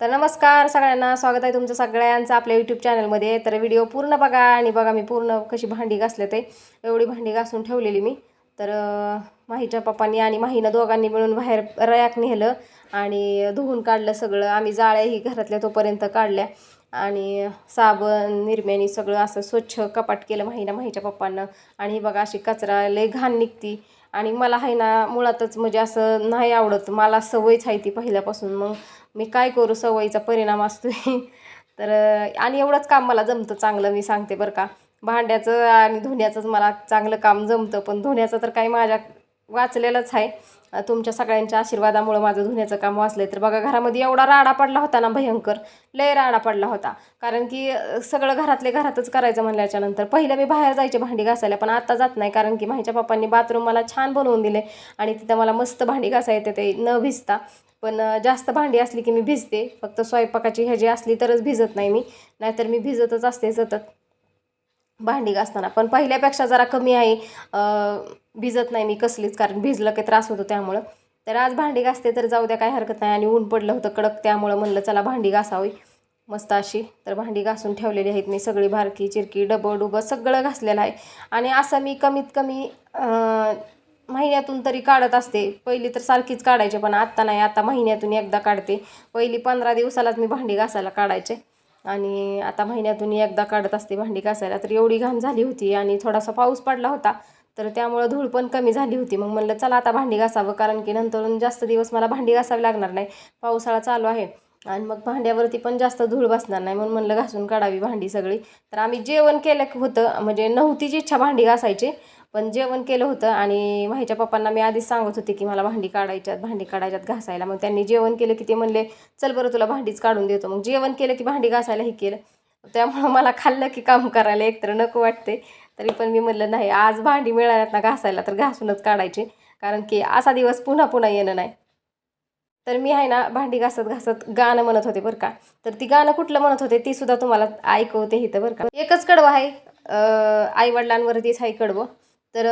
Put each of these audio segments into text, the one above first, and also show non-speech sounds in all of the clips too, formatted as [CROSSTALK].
तर नमस्कार सगळ्यांना स्वागत आहे तुमचं सगळ्यांचं आपल्या यूट्यूब चॅनलमध्ये तर व्हिडिओ पूर्ण बघा आणि बघा मी पूर्ण कशी भांडी घासले ते. एवढी भांडी घासून ठेवलेली मी. तर माहीच्या पप्पांनी आणि माहीनं दोघांनी मिळून बाहेर रयाक नेलं आणि धुवून काढलं सगळं. आम्ही जाळ्याही घरातल्या तोपर्यंत काढल्या. आणि साबण निरम्यानी सगळं असं स्वच्छ कपाट केलं माहीना माहीच्या पप्पांना. आणि बघा अशी कचरा लय घाण निघती. आणि मला आहे ना मुळातच म्हणजे असं नाही आवडत. मला सवयच आहे ती पहिल्यापासून. मग मी काय करू? सवयीचा परिणाम असतोय. [LAUGHS] तर आणि एवढंच काम मला जमतं चांगलं मी सांगते बरं का. भांड्याचं आणि धुण्याचंच मला चांगलं काम जमतं पण धुण्याचं तर काही माझ्या वाचलेलंच आहे. तुमच्या सगळ्यांच्या आशीर्वादामुळं माझं धुण्याचं काम वाचलं तर बघा घरामध्ये एवढा राडा पडला होता ना भयंकर. लय राडा पडला होता. कारण की सगळं घरातले घरातच करायचं म्हणल्याच्या नंतर पहिलं मी बाहेर जायचे भांडी घासायला पण आता जात नाही. कारण की माझ्या पप्पांनी बाथरूम मला छान बनवून दिले आणि तिथं मला मस्त भांडी घासायचे ते न भिजता. पण जास्त भांडी असली की मी भिजते. फक्त स्वयंपाकाची ह्याची असली तरच भिजत नाही मी. नाहीतर मी भिजतच असते सतत. भांडी घासताना. पण पहिल्यापेक्षा जरा कमी आहे. भिजत नाही मी कसलीच कारण भिजलं की त्रास होतो त्यामुळं. तर आज भांडी घासते तर जाऊ द्या काही हरकत नाही. आणि ऊन पडलं होतं कडक त्यामुळं म्हणलं चला भांडी घासावी. मस्त अशी. तर भांडी घासून ठेवलेली आहेत मी सगळी भारकी चिरकी डबं डुबं सगळं घासलेलं आहे. आणि असं मी कमीत कमी महिन्यातून तरी काढत असते. पहिली तर सारखीच काढायचे पण आत्ता नाही. आता महिन्यातून एकदा काढते. पहिली पंधरा दिवसालाच मी भांडी घासायला काढायचे. आणि आता महिन्यातून एकदा काढत असते भांडी घासायला तर एवढी घाण झाली होती आणि थोडासा पाऊस पडला होता तर त्यामुळं धूळ पण कमी झाली होती. मग म्हणलं चला आता भांडी घासावं कारण की नंतरून जास्त दिवस मला भांडी घासावी लागणार नाही पावसाळा चालू आहे. आणि मग भांड्यावरती पण जास्त धूळ बसणार नाही म्हणून म्हणलं घासून काढावी भांडी सगळी. तर आम्ही जेवण केलं होतं म्हणजे नव्हतीच इच्छा भांडी घासायची पण जेवण केलं होतं आणि माहीच्या पप्पांना मी आधीच सांगत होते की मला भांडी काढायच्यात भांडी काढायच्यात घासायला. मग त्यांनी जेवण केलं की ते म्हणले चल बरं तुला भांडीच काढून देतो. मग जेवण केलं की भांडी घासायला हे केलं. त्यामुळं मला खाल्लं की काम करायला एकतर नको वाटते. तरी पण मी म्हणलं नाही आज भांडी मिळाल्यात ना घासायला तर घासूनच काढायची. कारण की असा दिवस पुन्हा पुन्हा येणं नाही. तर मी आहे ना भांडी घासत घासत गाणं म्हणत होते बरं का. तर ती गाणं कुठलं म्हणत होते ती सुद्धा तुम्हाला ऐकवते इथं बरं का. एकच कडवं आहे. आई वडिलांवरतीच आहे कडवं. तर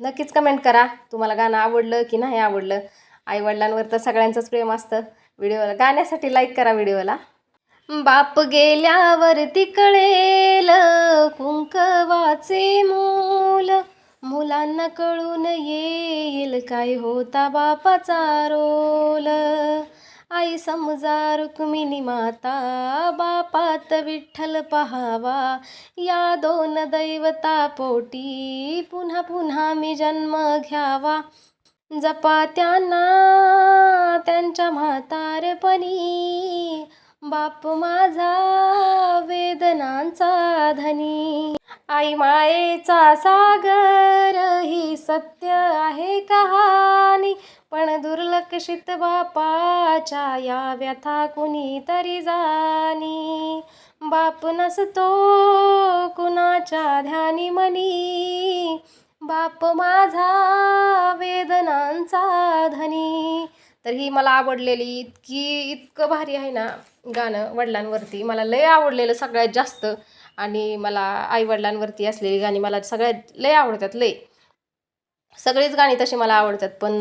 नक्कीच कमेंट करा. तुम्हाला गाणं आवडलं की नाही आवडलं? आईवडिलांवर तर सगळ्यांचंच प्रेम असतं. व्हिडिओला गाण्यासाठी लाईक करा व्हिडिओला. बाप गेल्यावरती कळेल कुंकवाचे मूल. मुलांना कळून येईल काय होता बापाचा रोल. आई समजा रुक्मिणी माता बापात विठ्ठल पहावा. या दोन दैवता पोटी पुन्हा पुन्हा मी जन्म घ्यावा. जपा त्यांना त्यांच्या म्हातारपणी. बाप माझा वेदनांचा धनी. आई मायेचा सागर ही सत्य आहे कहाणी. पण दुर्लक्षित बापाच्या या व्यथा कुणीतरी जाणी. बाप नसतो कुणाच्या ध्यानी मनी. बाप माझा वेदनांचा धनी. तर ही मला आवडलेली इतकी इतकं भारी आहे ना गाणं वडिलांवरती. मला लय आवडलेलं सगळ्यात जास्त. आणि मला आईवडिलांवरती असलेली गाणी मला सगळ्यात लय आवडतात लय. सगळीच गाणी तशी मला आवडतात पण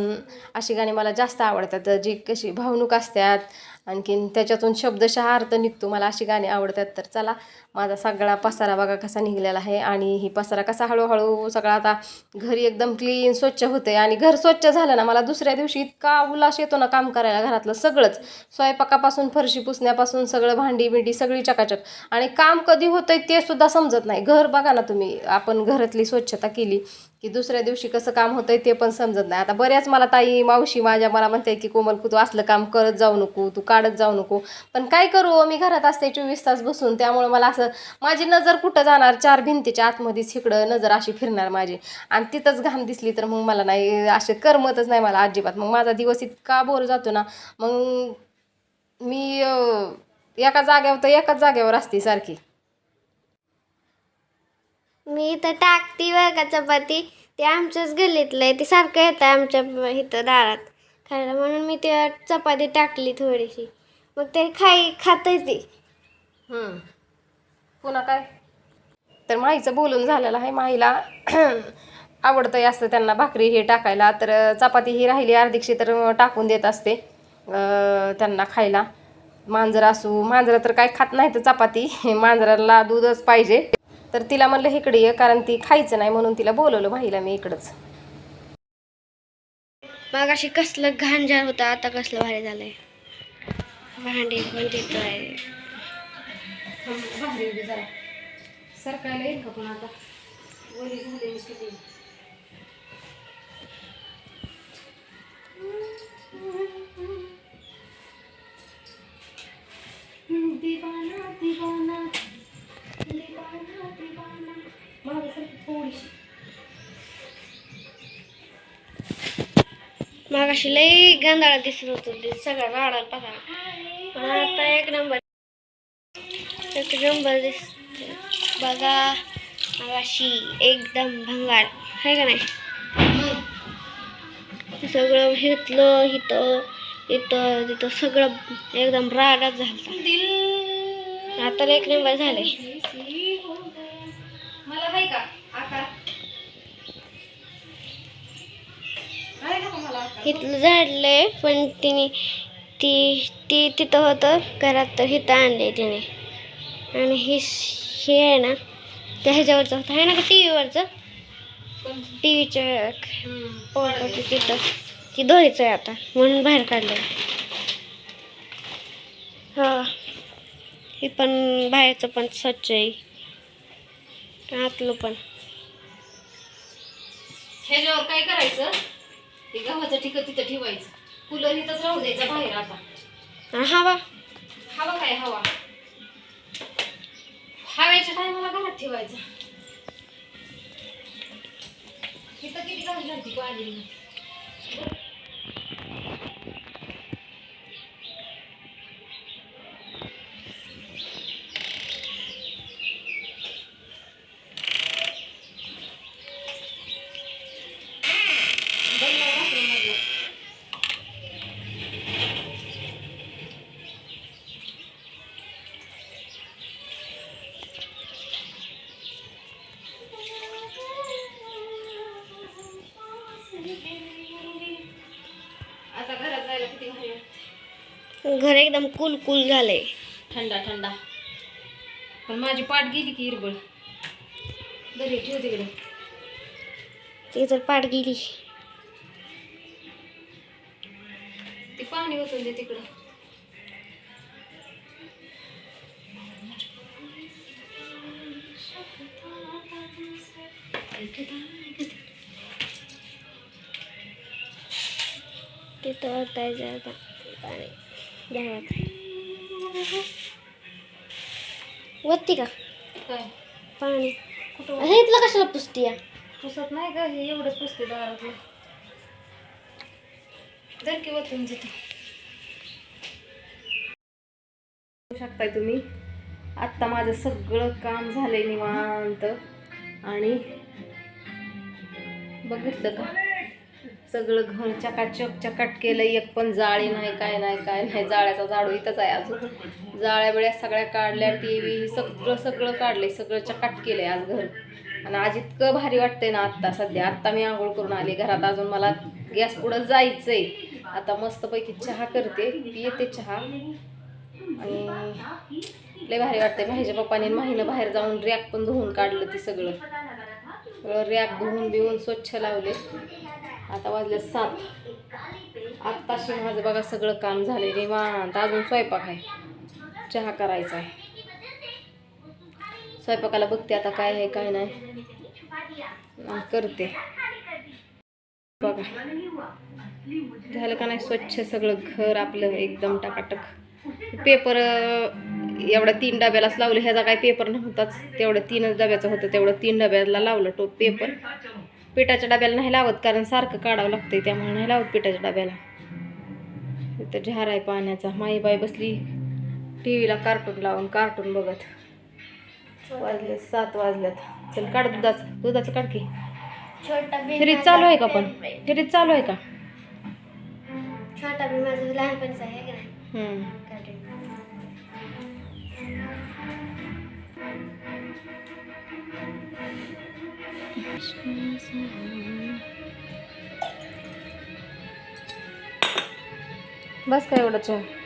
अशी गाणी मला जास्त आवडतात. जी कशी भावनुक असतात आणखीन त्याच्यातून शब्दशः अर्थ निघतो. मला अशी गाणी आवडतात. तर चला माझा सगळा पसारा बघा कसा निघलेला आहे आणि ही पसारा कसा हळूहळू सगळा आता घरी एकदम क्लीन स्वच्छ होते आणि घर स्वच्छ झालं ना मला दुसऱ्या दिवशी इतका उल्हास येतो ना काम करायला घरातलं सगळंच. स्वयंपाकापासून फरशी पुसण्यापासून सगळं भांडी बिंडी सगळी चकाचक. आणि काम कधी होतंय ते सुद्धा समजत नाही. घर बघा ना तुम्ही आपण घरातली स्वच्छता केली की दुसऱ्या दिवशी कसं काम होतंय ते पण समजत नाही. आता बऱ्याच मला ताई मावशी माझ्या मला म्हणते की कोमल तू असलं काम करत जाऊ नको तू काढत जाऊ नको. पण काय करू मी घरात असते चोवीस तास बसून त्यामुळे मला असं माझी नजर कुठं जाणार? चार भिंतीच्या आतमध्येच इकडं नजर अशी फिरणार माझी. आणि तिथंच घाण दिसली तर मग मला नाही असे करमतच नाही मला अजिबात. मग माझा दिवस इतका बोर जातो ना मग मी एका जाग्यावर तर एकाच जाग्यावर असते सारखी. मी इथं टाकती बरं का चपाती. ते आमच्याच गल्लीतलं आहे ते सारखं येतं आमच्या इथं दारात. खायला. म्हणून मी त्या चपाती टाकली थोडीशी. मग ते खाई खातंय ते. हम्म. पुन्हा काय? तर माईचं बोलून झालेलं आहे माईला [CLEARS THROAT] आवडतंय असतं त्यांना भाकरी हे टाकायला. तर चपाती ही राहिली अर्धीक्षी तर टाकून देत असते अं, त्यांना खायला. मांजर असू मांजरं तर काय खात नाही तर चपाती. [LAUGHS] मांजराला दूधच पाहिजे. तर तिला म्हणलं इकडे ये कारण ती खायचं नाही म्हणून तिला बोलवलं माहीला मी इकडंच. मग अशी कसलं घाणजार होतं आता कसलं भारी झालंय. भांडी पण तिथं आहे येईल का पण आता? झाली किती? दिवाना दिवाना. दिवाना दिवाना. मग अशी लई गांधाळा दिसत होतो ते सगळं राडाला पसारा पण आता एक नंबर. एक नंबर दिसत बघा मग अशी एकदम भंगार. आहे का नाही? सगळं हितलं हिथं इथं तिथं सगळं एकदम राडाच झालं आता एक नंबर झाले मला आहे का आकार आहे इथलं झाडलं आहे पण तिने ती ती तिथं होतं घरात तर इथं आहे तिने. आणि हे हे आहे ना त्या ह्याच्यावरचं होतं. आहे ना का टी व्हीवरचं टी व्हीच्या पोटाची तिथं. ती दोरीचं आहे आता म्हणून बाहेर काढलं हां. हे पण बाहेरचं पण स्वच्छ आहे. आतलं पण. ह्याच्यावर काय करायचं? ते गव्हाचं ठिक तिथं ठेवायचं. कूलर इथंच राहू द्यायचा बाहेर आता. आणि हवा? हवा काय हवा? हव्याच्या टायमाला घरात ठेवायचं. इथं किती घाल घालती पाणी? घर एकदम कुल कुल झालंय. थंडा थंडा. पण माझी पाठ गेली की हिरबळ. दरी ठेव तिकडे. ती तर पाठ गेली. ते पाणी ओतून दे तिकडं. तिथं आता पाणी. घरात वत्ती का? काय? पाणी. कुठं इथलं कशाला पुसती या पुसत नाही का? हे एवढंच पुसते दारातलं. जर की ओतून देते बघू शकताय तुम्ही. आत्ता माझं सगळं काम झालंय निवांत. आणि बघितलं का? सगळं घर चकाचक चकाट केलं एक पण जाळी नाही काय नाही काय नाही. जाळ्याचा झाडू इथंच आहे अजून. जाळ्या बिळ्या सगळ्या काढल्या टी व्ही सगळं सगळं काढलंय सगळं चकाट केलंय आज घर. आणि आज इतकं भारी वाटतंय ना आत्ता सध्या. आत्ता मी आंघोळ करून आले घरात अजून मला गॅस पुढं जायचंय. आता मस्तपैकी चहा करते पिते चहा. आणि लय भारी वाटतंय. माझ्या पप्पाने माहीनं बाहेर जाऊन रॅक पण धुवून काढलं ते सगळं. सगळं रॅक धुवून बिवून स्वच्छ लावले. आता वाजले सात. आत्ताशी माझं बघा सगळं काम झाले निवांत. अजून स्वयंपाक आहे. चहा करायचा आहे. स्वयंपाकाला बघते आता काय आहे काय नाही. करते. बघा. झालं का नाही स्वच्छ सगळं घर आपलं एकदम टाकाटक. पेपर एवढ्या तीन डब्यालाच लावलं. ह्याचा काय पेपर नव्हताच. तेवढं तीनच डब्याचं होतं. तेवढं तीन डब्याला लावलं तो पेपर. पिठाच्या डब्याला नाही लावत कारण सारखं काढावं लागतंय त्यामुळे नाही लावत पिठाच्या डब्याला. इथं झार आहे पाण्याचा. माई बाई बसली टी व्हीला कार्टून लावून कार्टून बघत. वाजले सात वाजल्यात. चल काढ दुधाचं. दुधाचं काढ की. फ्रीज चालू आहे का पण? फ्रीज चालू आहे का? छोटा लहानपणीचा आहे बस काय एवढंच चहा